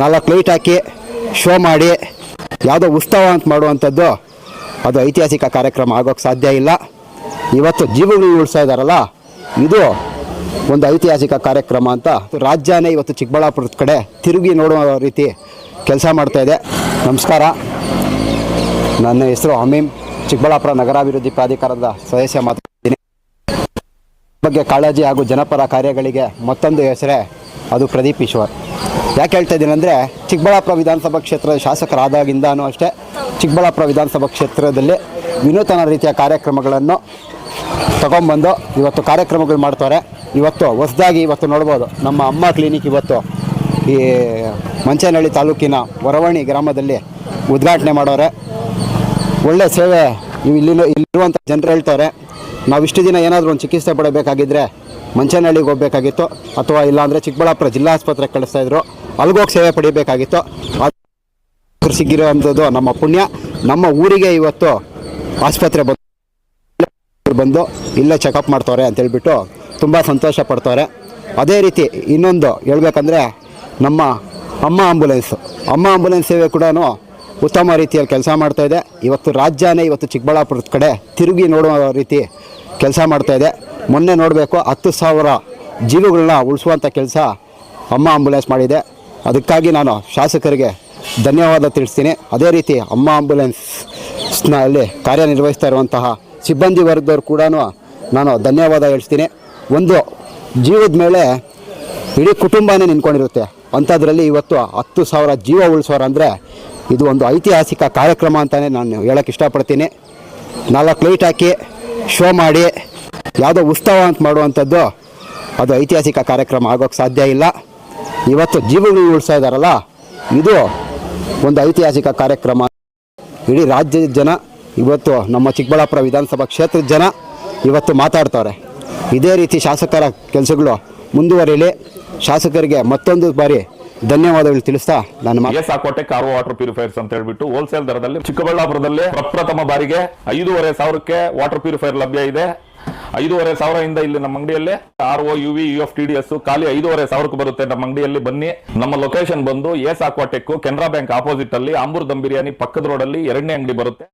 ನಾಲ್ಕು ಲೈಟ್ ಹಾಕಿ ಶೋ ಮಾಡಿ ಯಾವುದೋ ಉತ್ಸವ ಅಂತ ಮಾಡುವಂಥದ್ದು ಅದು ಐತಿಹಾಸಿಕ ಕಾರ್ಯಕ್ರಮ ಆಗೋಕ್ಕೆ ಸಾಧ್ಯ ಇಲ್ಲ. ಇವತ್ತು ಜೀವಗಳು ಉಳಿಸ್ತಾ ಇದ್ದಾರಲ್ಲ ಇದು ಒಂದು ಐತಿಹಾಸಿಕ ಕಾರ್ಯಕ್ರಮ ಅಂತ ರಾಜ್ಯನೇ ಇವತ್ತು ಚಿಕ್ಕಬಳ್ಳಾಪುರದ ಕಡೆ ತಿರುಗಿ ನೋಡುವ ರೀತಿ ಕೆಲಸ ಮಾಡ್ತಾ ಇದೆ. ನಮಸ್ಕಾರ. ನನ್ನ ಹೆಸರು ಅಮೀಮ್. ಚಿಕ್ಕಬಳ್ಳಾಪುರ ನಗರಾಭಿವೃದ್ಧಿ ಪ್ರಾಧಿಕಾರದ ಸದಸ್ಯ ಮಾತಾಡ್ತೀನಿ. ಬಗ್ಗೆ ಕಾಳಜಿ ಹಾಗೂ ಜನಪರ ಕಾರ್ಯಗಳಿಗೆ ಮತ್ತೊಂದು ಹೆಸರೇ ಅದು ಪ್ರದೀಪ್ ಈಶ್ವರ್. ಯಾಕೆ ಹೇಳ್ತಾ ಇದ್ದೀನಿ ಅಂದರೆ ಚಿಕ್ಕಬಳ್ಳಾಪುರ ವಿಧಾನಸಭಾ ಕ್ಷೇತ್ರದ ಶಾಸಕರಾದಾಗಿಂದನೂ ಅಷ್ಟೇ, ಚಿಕ್ಕಬಳ್ಳಾಪುರ ವಿಧಾನಸಭಾ ಕ್ಷೇತ್ರದಲ್ಲಿ ವಿನೂತನ ರೀತಿಯ ಕಾರ್ಯಕ್ರಮಗಳನ್ನು ತಗೊಂಬಂದು ಇವತ್ತು ಕಾರ್ಯಕ್ರಮಗಳು ಮಾಡ್ತಾರೆ. ಇವತ್ತು ಹೊಸದಾಗಿ ಇವತ್ತು ನೋಡ್ಬೋದು, ನಮ್ಮ ಅಮ್ಮ ಕ್ಲಿನಿಕ್ ಇವತ್ತು ಈ ಮಂಚೇನಹಳ್ಳಿ ತಾಲೂಕಿನ ವರವಣಿ ಗ್ರಾಮದಲ್ಲಿ ಉದ್ಘಾಟನೆ ಮಾಡೋರೆ. ಒಳ್ಳೆ ಸೇವೆ ಇಲ್ಲಿ ಇಲ್ಲಿರುವಂಥ ಜನರು ಹೇಳ್ತಾರೆ. ನಾವು ಇಷ್ಟು ದಿನ ಏನಾದರೂ ಒಂದು ಚಿಕಿತ್ಸೆ ಪಡಬೇಕಾಗಿದ್ದರೆ ಮಂಚನಹಳ್ಳಿಗೆ ಹೋಗಬೇಕಾಗಿತ್ತು, ಅಥವಾ ಇಲ್ಲಾಂದರೆ ಚಿಕ್ಕಬಳ್ಳಾಪುರ ಜಿಲ್ಲಾ ಆಸ್ಪತ್ರೆಗೆ ಕಳಿಸ್ತಾ ಇದ್ರು. ಅಲ್ಗೋಗಿ ಸೇವೆ ಪಡಿಬೇಕಾಗಿತ್ತು. ಅದು ನಮ್ಮ ಪುಣ್ಯ. ನಮ್ಮ ಊರಿಗೆ ಇವತ್ತು ಆಸ್ಪತ್ರೆ ಬಂದು ಬಂದು ಇಲ್ಲೇ ಚೆಕಪ್ ಮಾಡ್ತವ್ರೆ ಅಂತೇಳ್ಬಿಟ್ಟು ತುಂಬ ಸಂತೋಷ ಪಡ್ತವ್ರೆ. ಅದೇ ರೀತಿ ಇನ್ನೊಂದು ಹೇಳ್ಬೇಕಂದ್ರೆ ನಮ್ಮ ಅಮ್ಮ ಆಂಬುಲೆನ್ಸ್. ಅಮ್ಮ ಆಂಬುಲೆನ್ಸ್ ಸೇವೆ ಕೂಡ ಉತ್ತಮ ರೀತಿಯಲ್ಲಿ ಕೆಲಸ ಮಾಡ್ತಾಯಿದೆ ಇವತ್ತು ರಾಜ್ಯನೇ ಇವತ್ತು ಚಿಕ್ಕಬಳ್ಳಾಪುರದ ಕಡೆ ತಿರುಗಿ ನೋಡುವ ರೀತಿ ಕೆಲಸ ಮಾಡ್ತಾ ಇದೆ. ಮೊನ್ನೆ ನೋಡಬೇಕು, ಹತ್ತು ಸಾವಿರ ಜೀವಗಳನ್ನ ಉಳಿಸುವಂಥ ಕೆಲಸ ಅಮ್ಮ ಆಂಬುಲೆನ್ಸ್ ಮಾಡಿದೆ. ಅದಕ್ಕಾಗಿ ನಾನು ಶಾಸಕರಿಗೆ ಧನ್ಯವಾದ ತಿಳಿಸ್ತೀನಿ. ಅದೇ ರೀತಿ ಅಮ್ಮ ಆಂಬುಲೆನ್ಸ್ನಲ್ಲಿ ಕಾರ್ಯನಿರ್ವಹಿಸ್ತಾ ಇರುವಂತಹ ಸಿಬ್ಬಂದಿ ವರ್ಗದವ್ರು ಕೂಡ ನಾನು ಧನ್ಯವಾದ ಹೇಳ್ತೀನಿ. ಒಂದು, ಜೀವದ ಮೇಲೆ ಇಡೀ ಕುಟುಂಬನೇ ನಿಂತ್ಕೊಂಡಿರುತ್ತೆ. ಅಂಥದ್ರಲ್ಲಿ ಇವತ್ತು ಹತ್ತು ಸಾವಿರ ಜೀವ ಉಳಿಸೋರು ಅಂದರೆ ಇದು ಒಂದು ಐತಿಹಾಸಿಕ ಕಾರ್ಯಕ್ರಮ ಅಂತಲೇ ನಾನು ಹೇಳೋಕ್ಕೆ ಇಷ್ಟಪಡ್ತೀನಿ. ನಾಲ್ಕು ಲೈಟ್ ಹಾಕಿ ಶೋ ಮಾಡಿ, ಯಾವುದೋ ಉತ್ಸವ ಅಂತ ಮಾಡುವಂಥದ್ದು, ಅದು ಐತಿಹಾಸಿಕ ಕಾರ್ಯಕ್ರಮ ಆಗೋಕ್ಕೆ ಸಾಧ್ಯ ಇಲ್ಲ. ಇವತ್ತು ಜೀವಗಳು ಉಳಿಸ್ತಾ ಇದ್ದಾರಲ್ಲ ಇದು ಒಂದು ಐತಿಹಾಸಿಕ ಕಾರ್ಯಕ್ರಮ. ಇಡೀ ರಾಜ್ಯದ ಜನ, ಇವತ್ತು ನಮ್ಮ ಚಿಕ್ಕಬಳ್ಳಾಪುರ ವಿಧಾನಸಭಾ ಕ್ಷೇತ್ರದ ಜನ ಇವತ್ತು ಮಾತಾಡ್ತವ್ರೆ. ಇದೇ ರೀತಿ ಶಾಸಕರ ಕೆಲಸಗಳು ಮುಂದುವರಿಯಲಿ ಶಾಸಕರಿಗೆ ಮತ್ತೊಂದು ಬಾರಿ ಧನ್ಯವಾದಗಳು ತಿಳಿಸ್ತಾ ನಾನು ಮಾತು ಎಸ್ ವಾಟರ್ ಪ್ಯೂರಿಫೈರ್ಸ್ ಅಂತ ಹೇಳ್ಬಿಟ್ಟು ಹೋಲ್ಸೇಲ್ ದರದಲ್ಲಿ ಚಿಕ್ಕಬಳ್ಳಾಪುರದಲ್ಲಿ ಪ್ರಪ್ರಥಮ ಬಾರಿಗೆ ಐದೂವರೆ ಸಾವಿರಕ್ಕೆ ವಾಟರ್ ಪ್ಯೂರಿಫೈರ್ ಲಭ್ಯ ಇದೆ. ಐದೂವರೆ ಸಾವಿರದಿಂದ ಇಲ್ಲಿ ನಮ್ಮ ಅಂಗಡಿಯಲ್ಲಿ R O U V U F T D S ಖಾಲಿ ಐದೂವರೆ ಸಾವಿರಕ್ಕೆ ಬರುತ್ತೆ ನಮ್ಮ ಅಂಗಡಿಯಲ್ಲಿ ಬನ್ನಿ. ನಮ್ಮ ಲೊಕೇಶನ್ ಬಂದು S Aquatech Canara bank opposite ಅಲ್ಲಿ ಆಂಬೂರ್ ದಮ್ ಬಿರಿಯಾನಿ ಪಕ್ಕದ ರೋಡ್ ಅಲ್ಲಿ ಎರಡನೇ ಅಂಗಡಿ ಬರುತ್ತೆ.